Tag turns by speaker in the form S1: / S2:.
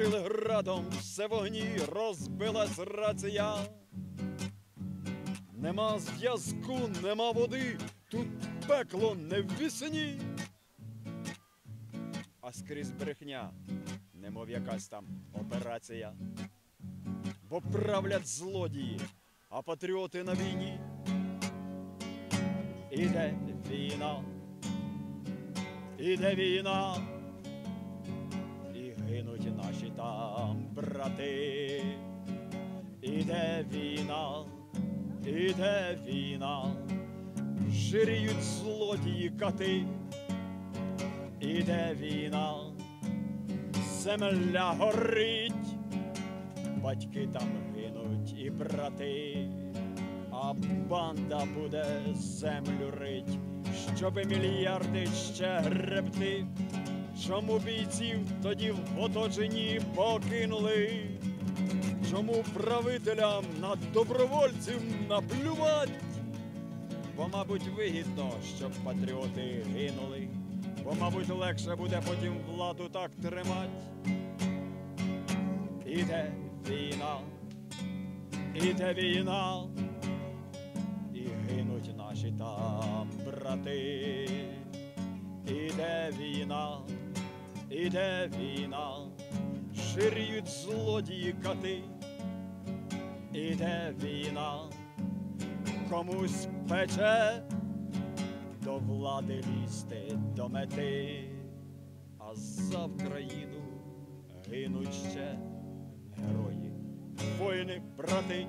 S1: накрили градом, все вогні, розбилась рація. Нема зв'язку, нема води, тут пекло не в вісні. А скрізь брехня, немов якась там операція. Бо правлять злодії, а патріоти на війні. Іде війна, іде війна, гинуть наші там брати. Іде війна, іде війна, жиріють злодії кати. Іде війна, земля горить, батьки там гинуть і брати, а банда буде землю рить, щоби мільярди ще гребти. Чому бійців тоді в оточенні покинули? Чому правителям на добровольців наплювать? Бо, мабуть, вигідно, щоб патріоти гинули, бо, мабуть, легше буде потім владу так тримать. Іде війна, іде війна, і гинуть наші там брати. Іде війна, ширіють злодії кати. Іде війна, комусь пече до влади лізти до мети, а за Вкраїну гинуть ще герої, воїни, брати.